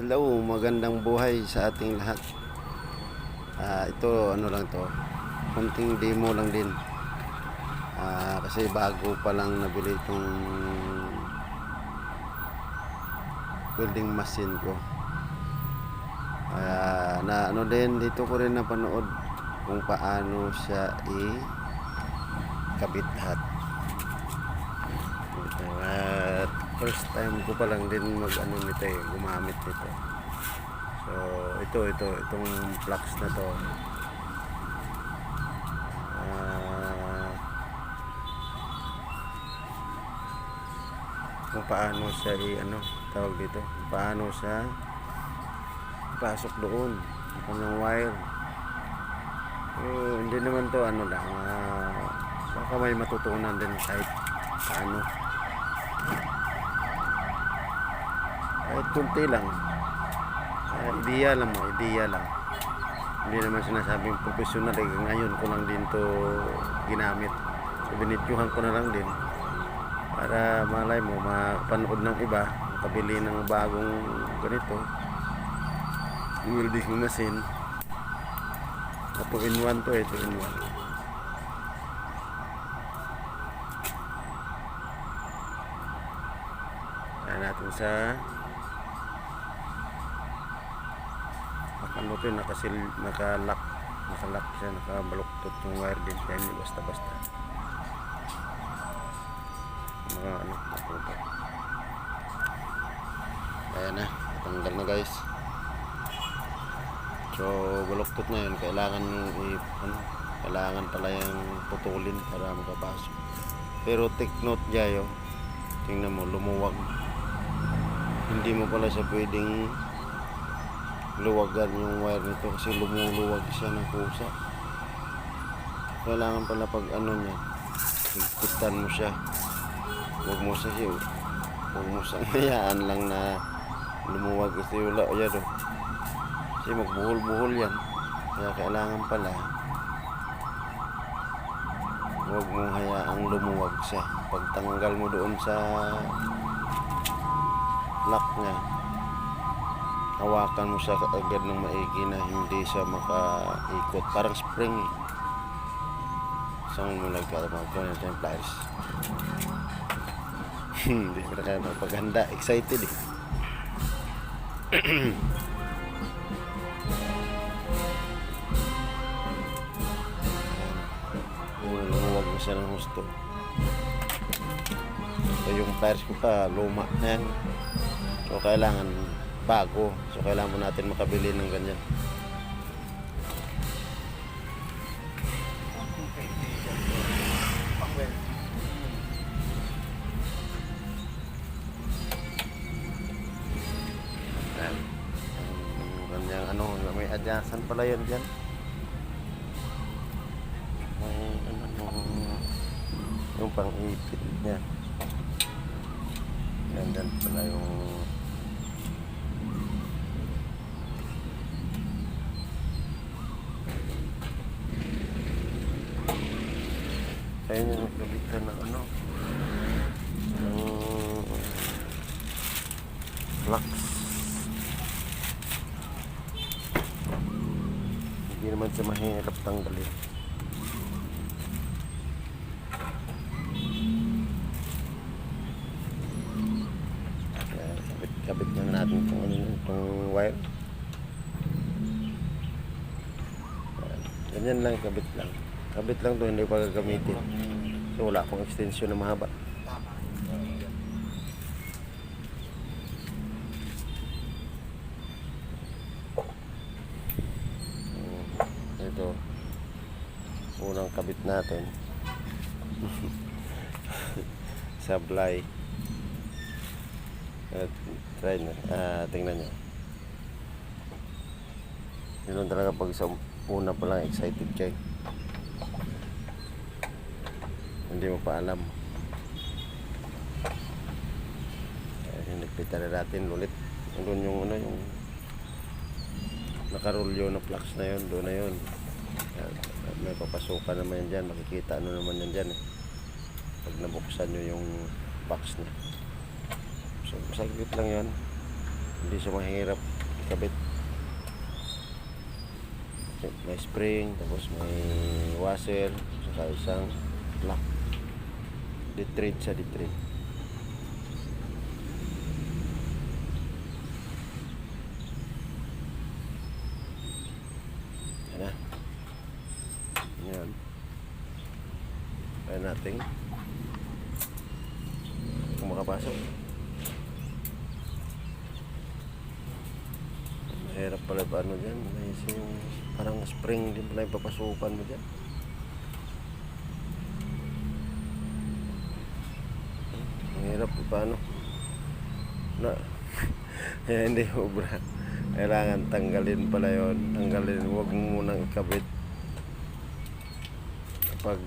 Hello, magandang buhay sa ating lahat. Ah, ito ano lang to, konting demo lang din. Ah, kasi bago pa lang nabili itong welding machine ko. Kaya na ano din dito ko rin napanood kung paano siya i kabit lahat. At first time ko pa lang din mag ano nito eh, gumamit nito. So, ito, ito, itong flux na to. Ah, kung paano siya ano, tawag dito, paano siya pasok doon, ng wire. Eh, hindi naman to ano lang, ah, baka may matutunan din kahit paano. Kahit kunti lang. Uh, ideya lang mo, ideya lang. Hindi naman sinasabing professional eh. Ngayon ko lang din to ginamit. So binidyuhan ko na lang din. Para malay mo, mapanood ng iba, makabili ng bagong ganito. Welding machine. Na 2 in 1 to eh, 2 in 1. Kaya natin sa ano to nakasil nakalock nakalock siya nakabaluktot yung wire din kaya hindi basta basta mga ano napunta kaya na tanggal na guys. So baluktot na yun. Kailangan yung i ano kailangan pala yung putulin para makapasok. Pero take note dyan tingnan mo lumuwag. Hindi mo pala siya pwedeng luwagan yung wire nito kasi lumuluwag siya ng kusa kailangan pala pag ano niya higpitan mo siya. Huwag mo siya huwag mo siyang hayaan lang na lumuwag kasi wala yan oh. kasi magbuhol-buhol yan. Kaya kailangan pala huwag mong hayaang lumuwag siya. Pagtanggal mo doon sa lock niya hawakan mo siya agad ng maigi na hindi siya makaikot. Parang spring eh. saan mo nagkaramag ko ng templars hindi ko na kaya magpaganda excited eh. Yung lumuwag na siya ng husto. So yung pliers ko pa luma na yan. So kailangan bago. So kailangan mo natin makabili ng ganyan. Ayan. Ang ganyang ano, may adyasan pala yan dyan. May ano, yung- pang-ipit niya. Yan pala yung Kaya niya nagkabitan ng ano ng flux hindi naman siya mahirap tanggalin Kaya kabit, kabit lang natin itong, ano, itong wire Ayan. ganyan lang kabit lang kabit lang to hindi pa gagamitin so wala akong extension na mahaba. Mm, ito. Unang kabit natin. Sablay. At try na. Ah, tingnan nyo. Yun talaga pag sa una pa lang excited kayo hindi mo pa alam eh, hinigpitan na natin ulit doon yung ano yung nakarulyo na flux na yun doon na yun may papasukan naman yan dyan makikita ano naman yan dyan eh. pag nabuksan nyo yung box niya so saglit lang yan Hindi siya mahirap ikabit. May spring, tapos may washer, saka isang lock. Ditread siya, ditread. Yan na. Yan. Kaya natin. Kung makapasok. Mahirap pala paano dyan. May yung parang spring din pala yung papasukan mo dyan. Mahirap paano. Na, eh, hindi obra. Kailangan tanggalin pala yon Tanggalin. Huwag mo munang ikabit. Kapag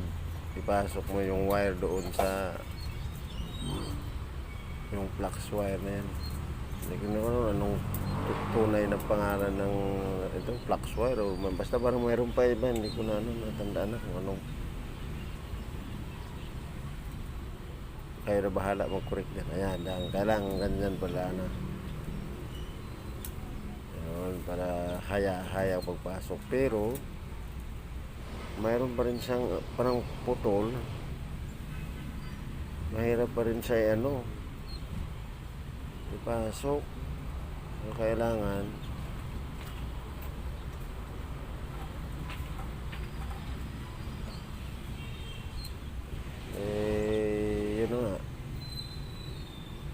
ipasok mo yung wire doon sa yung flux wire na yan. Hindi ko ano, anong tu- tunay na pangalan ng ito, flux wire o basta parang mayroon pa iba, hindi ko na ano, natandaan na kung anong kayo bahala mag-correct yan. Ayan, dahil kailangan ganyan pala na. Yun, para haya-haya pagpasok. Pero, mayroon pa rin siyang uh, parang putol. Mahirap pa rin siya ano, ipasok. So, kailangan eh, yun na nga.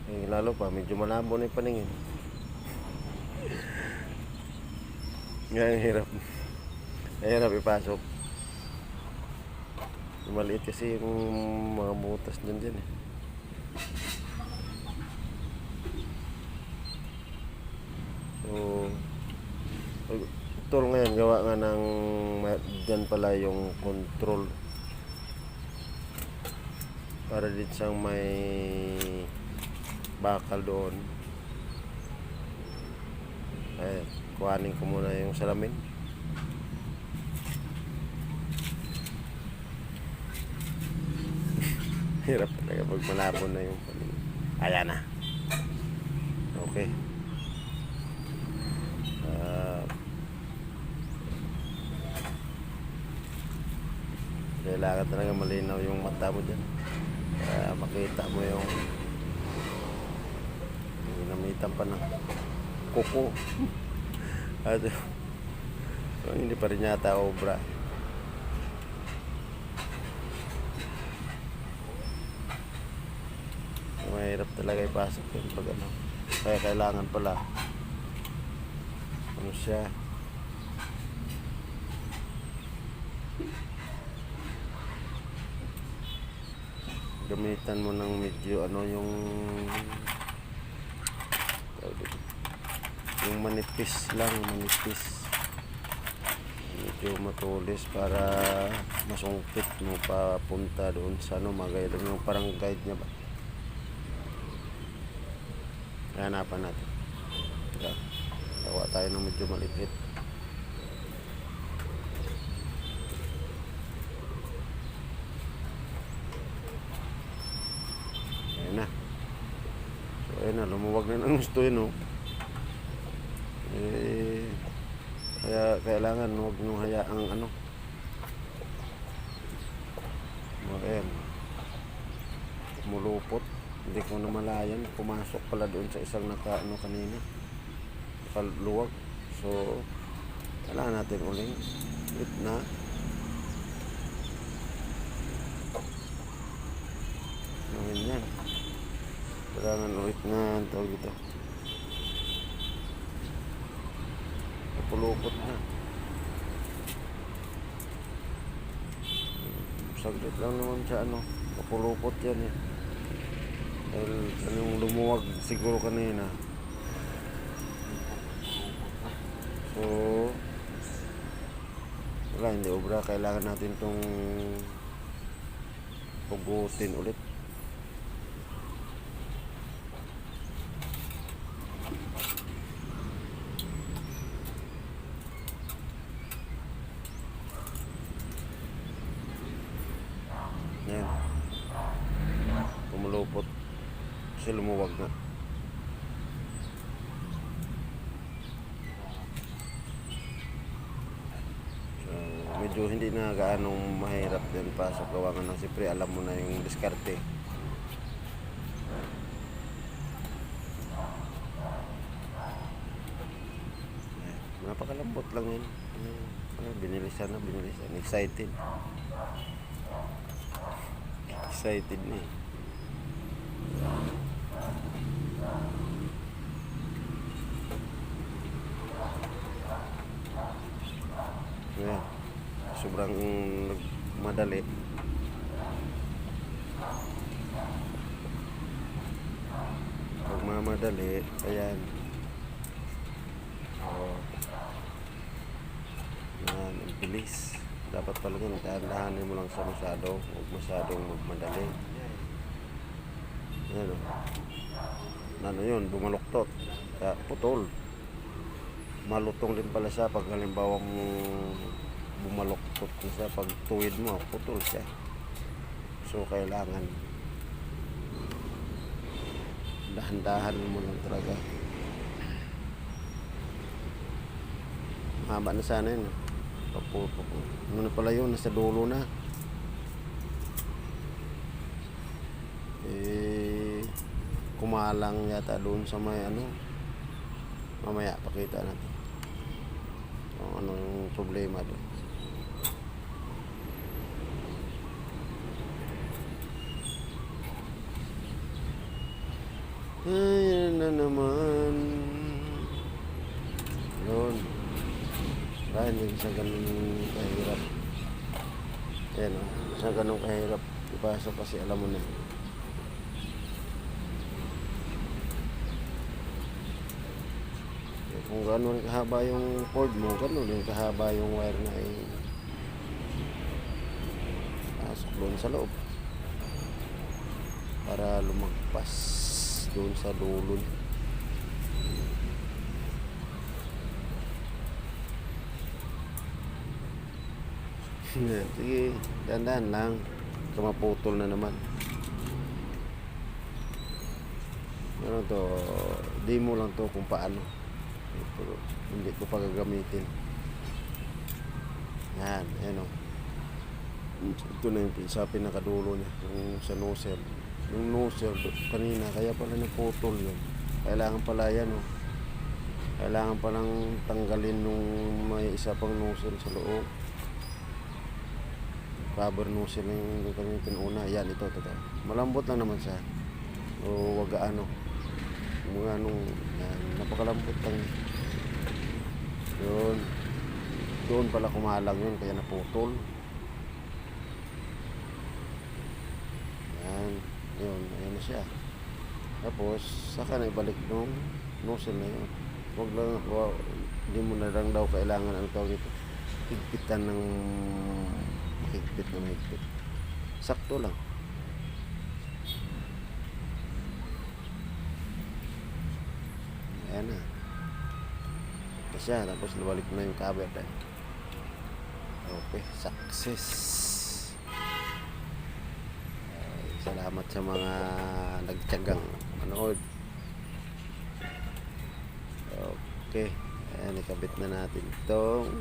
Eh, lalo pa, medyo malabo na yung paningin. Nga, ang hirap. Ang hirap ipasok. Maliit kasi yung mga butas dyan dyan eh. So, tool ngayon, gawa nga ng, dyan pala yung control. Para din siyang may bakal doon. Ay, kuhanin ko muna yung salamin. Hirap talaga pag malabo na yung paningin. Ayan na. Okay. Ah, kailangan talaga malinaw yung mata mo dyan. Kaya makita mo yung ginamitan pa ng kuko. At so, hindi pa rin yata obra. Mahirap talaga ipasok yun pag ano. Kaya kailangan pala ano siya gamitan mo ng medyo ano yung tawag dito, yung manipis lang manipis medyo matulis para masungkit mo papunta doon sa ano magaya doon yung parang guide niya ba hanapan natin Yan. gawa tayo ng medyo malipit Ayan na. So, ayan na. Lumuwag na ng gusto yun, oh. Eh, kaya kailangan huwag nyo hayaang ano. Ayan. Mulupot. Hindi ko na malayan. Pumasok pala doon sa isang naka ano kanina. Nakaluwag. So, kailangan natin uling. Ulit na. Gawin yan. Kailangan ulit na tawag ito. Napulupot na. Saglit lang naman siya ano. Napulupot yan eh. Dahil anong lumuwag siguro kanina. So, wala, hindi obra. Kailangan natin itong pugutin ulit. kasi lumuwag na. So, medyo hindi na gaanong mahirap din pa sa kawangan ng sipre. Alam mo na yung diskarte. Napakalambot lang yun. Ano, binilisan na, binilisan. Excited. Excited na eh. Sobrang madali. Pag mamadali, ayan. Oh. Yan, ang bilis. Dapat talaga dahan-dahanin mo lang sa masyado. Huwag masyadong magmadali. Ayan o. Ano yun, bumaluktot. Kaya putol. Malutong din pala siya pag halimbawa mo bumaluktot na siya. Pag mo, putol siya. So, kailangan dahan-dahan mo lang talaga. Mahaba na sana yun. Papupo ko. Ano na pala yun? Nasa dulo na. Eh, kumalang yata doon sa may ano. Mamaya, pakita natin. Kung ano yung problema doon. Ayan na naman. Yun. Dahil hindi siya ganun kahirap. Ayan o. Siya ganun kahirap. Ipasok kasi alam mo na. Eh, Kung gano'n kahaba yung cord mo, gano'n din kahaba yung wire na eh. Pasok doon sa loob. Para lumagpas doon sa dulo. Yan, Sige, dandan lang. Kamaputol na naman. Ano to, demo lang to kung paano. Pero hindi ko pa gagamitin. Yan, yan o. Ito na yung sa pinakadulo niya, yung sa nozzle. Yung do- kanina, kaya pala naputol yun. Kailangan pala yan o. Kailangan palang tanggalin nung may isa pang nozzle sa loob rubber nozzle yung kami pinuna. Yan, ito, ito. Malambot lang naman siya. O wag ano. Mga anong, yan, napakalambot lang. Yun. Doon pala kumalang yun, kaya naputol. Yan. Yun, ayan siya. Tapos, saka na ibalik nung nozzle na yun. Huwag lang, hindi mo na lang daw kailangan ano tawag dito. Higpitan ng mahigpit na mahigpit. Sakto lang. Ayan na. Ito siya. Tapos nabalik na yung cover. Okay. Success. Ay, salamat sa mga nagtyagang manood. Okay. Ayan, ikabit na natin itong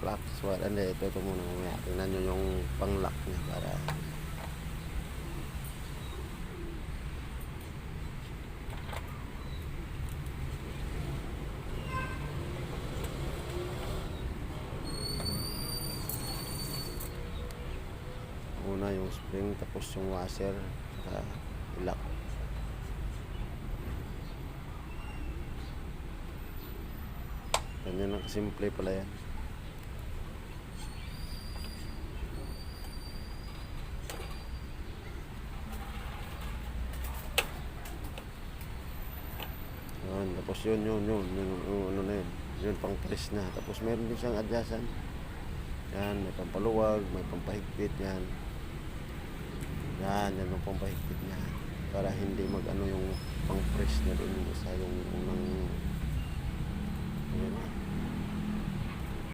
lock swat. Hindi, ito, ito muna mamaya. Tingnan nyo yung pang-lock niya para spring tapos yung washer saka lock ganyan lang kasimple pala yan Yun, tapos yun, yun, yun, yun, yun, ano na yun. Yun, pang press na. Tapos meron din siyang adjustan. Yan, may pampaluwag, may pampahigpit, yan. Yan, yan ang pampahigpit niya. Para hindi mag ano yung pang press niya doon sa yung unang, yan,